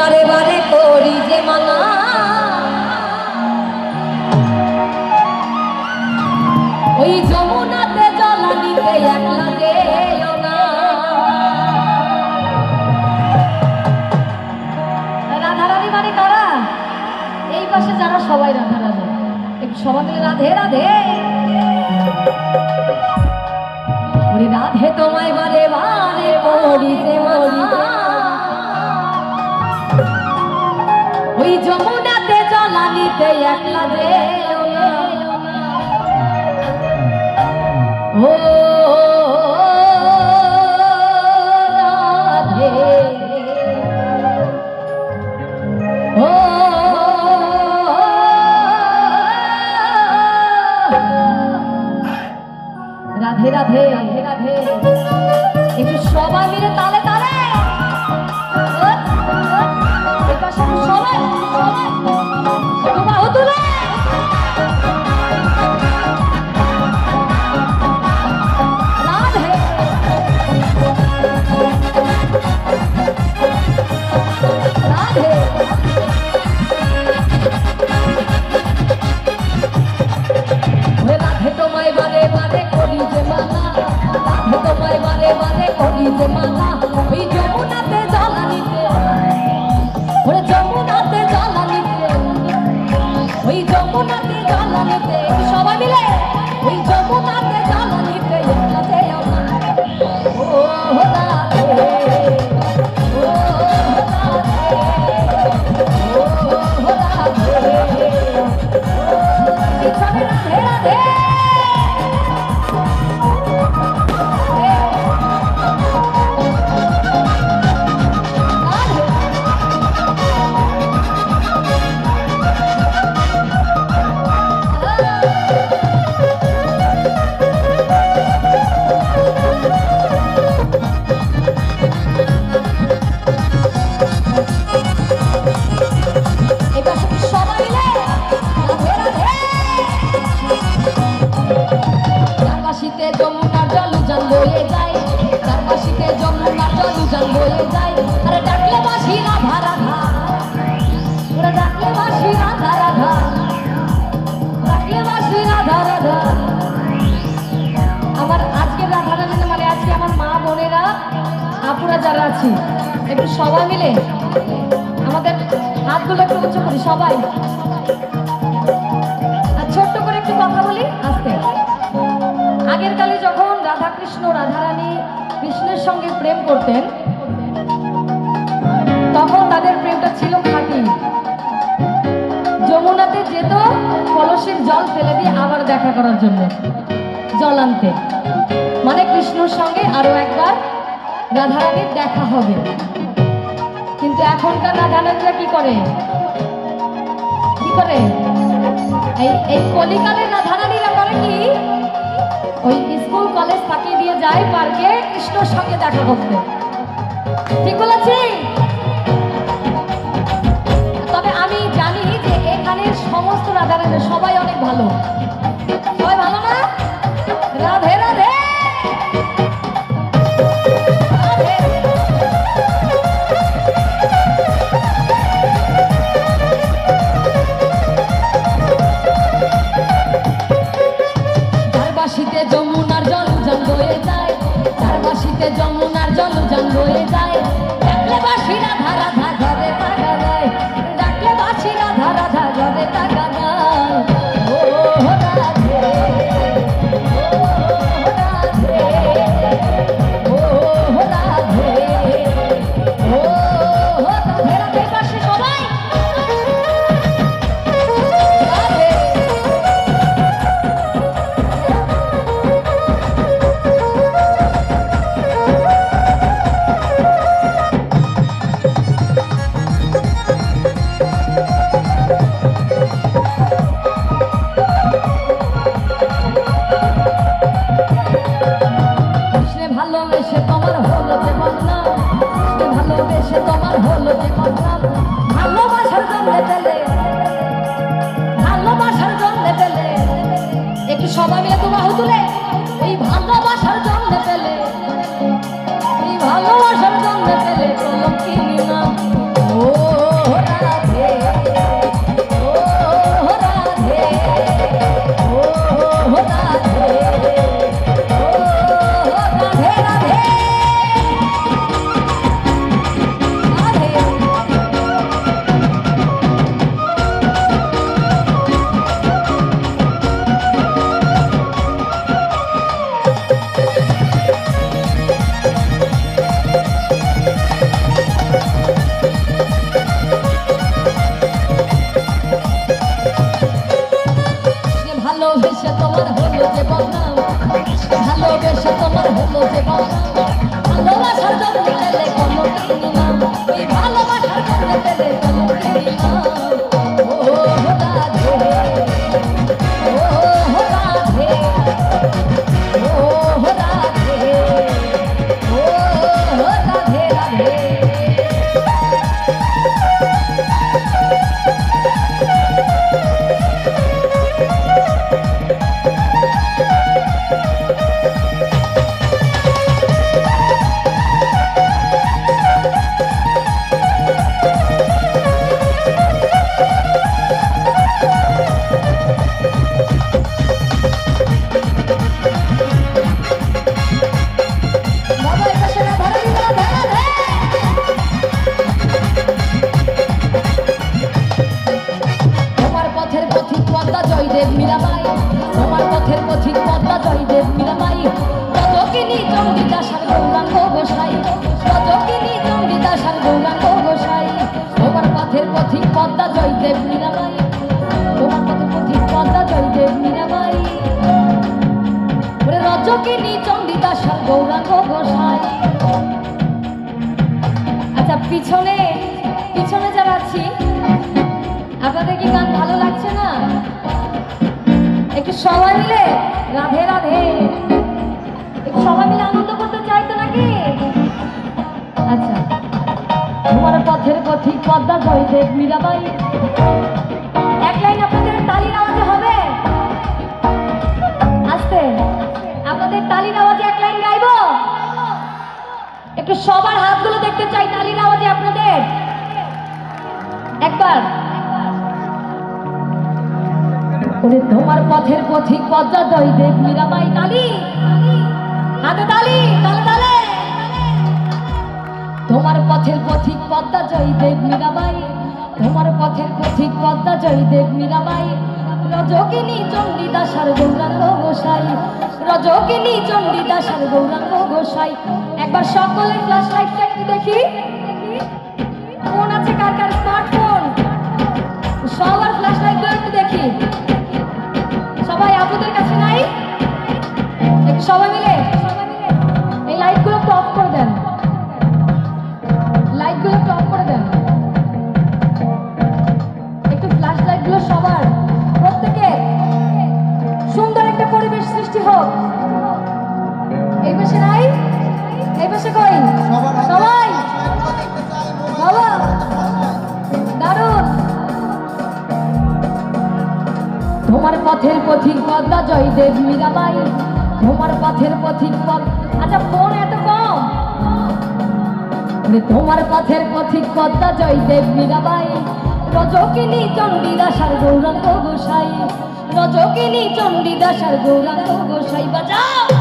রাধে বারে বারে করি যে মানা ওই যমুনাতে জল নিতে একলা যেও না। মানে এই পাশে যারা সবাই রাধারানী। একটু সবাই মিলে রাধে রাধে। রাধে তোমায় বারে বারে করিতে মানা যমুনাতে জলানিতে একলা যে ও সবাই মিলে? আমাদের হাতগুলো একটু উঁচু করি, সবাই। আর ছোট্ট করে একটু কথা বলি, আস্তে। আগের কালে যখন রাধাকৃষ্ণ রাধারানী কৃষ্ণের সঙ্গে প্রেম করতেন, তখন তাদের প্রেমটা ছিল খাঁটি। যমুনাতে যেত, কলসের জল ফেলে দিয়ে আবার দেখা করার জন্য, জল আনতে। মানে কৃষ্ণর সঙ্গে আরও একবার রাধারানীর দেখা হবে। কিন্তু এখনকার রাধারানীরা কি করে? কি করে? এই এই কলিকালের রাধারানীরা করে কি? ওই স্কুল, কলেজ ফাঁকি দিয়ে যায় পার্কে কৃষ্ণর সঙ্গে দেখা করতে। ঠিক বলেছি? তবে আমি জানি যে এখানের সমস্ত রাধারানী সবাই অনেক ভালো। ভালোবেসে তোমার হলো যে বদনা ভালোবেসে তোমার হলো যে বদনা ভালোবাসার জন্য পেলে, ভালোবাসার জন্য পেলে। একটু সবাই মিলে তোমার তুলে তোমার হলো যে বদনাম। ভালোবেসে তোমার হলো যে বদনাম। ভালোবাসার জন্য জয়দেব মীরাবাই, তোমার পথের পথিক পদ্মা জয়দেব মীরাবাই। কতকিনি চণ্ডীদাস আর গৌরাঙ্গ গোসাই কতকিনি চণ্ডীদাস আর গৌরাঙ্গ গোসাই, তোমার পথের পথিক পদ্মা জয়দেব মীরাবাই, তোমার পথের পথিক পদ্মা জয়দেব মীরাবাই। রজকিনী চণ্ডীদাস আর গৌরাঙ্গ গোসাই। আচ্ছা পিছনে সবাই মিলে রাধে রাধে। সবাই মিলে আনন্দ করতে চাইতো নাকি? আচ্ছা তোমার পথের পথিক পদ্মা জয়দেব মীরাবাই, এক লাইন আপনাদের তালির আওয়াজে হবে? আসতে, আপনাদের তালির আওয়াজে এক লাইন গাইবো? একটু সবার হাতগুলো দেখতে চাই তালির আওয়াজে আপনাদের। একবার। ওরে তোমার পথের পথিক দই দেব মীরাবাই তালি হাতে তালি তালে তালে। তোমার পথের পথিক পদ্মা জয় দেব মীরাবাই, তোমার পথের পথিক পদ্মা জয় দেব মীরাবাই। রজকিনী চণ্ডীদাস আর গৌরাঙ্গ গোসাই, রজকিনী চণ্ডীদাস আর গৌরাঙ্গ গোসাই। একবার সকলের ফ্ল্যাশ লাইটটা একটু দেখি। ফোন আছে কার কার? স্মার্টফোন সবার ফ্ল্যাশ লাইটগুলো একটু দেখি। পথের পথিক পদ্মা জয়দেব মীরাবাই। তোমার পথের পথিক পদ আচ্ছা ফোন এত কম। ওরে তোমার পথের পথিক পদ্মা জয়দেব মীরাবাই। রজকিনী চণ্ডীদাসার গৌরাঙ্গ গোসাই। রজকিনী চণ্ডীদাসার গৌরাঙ্গ গোসাই। বাজাও।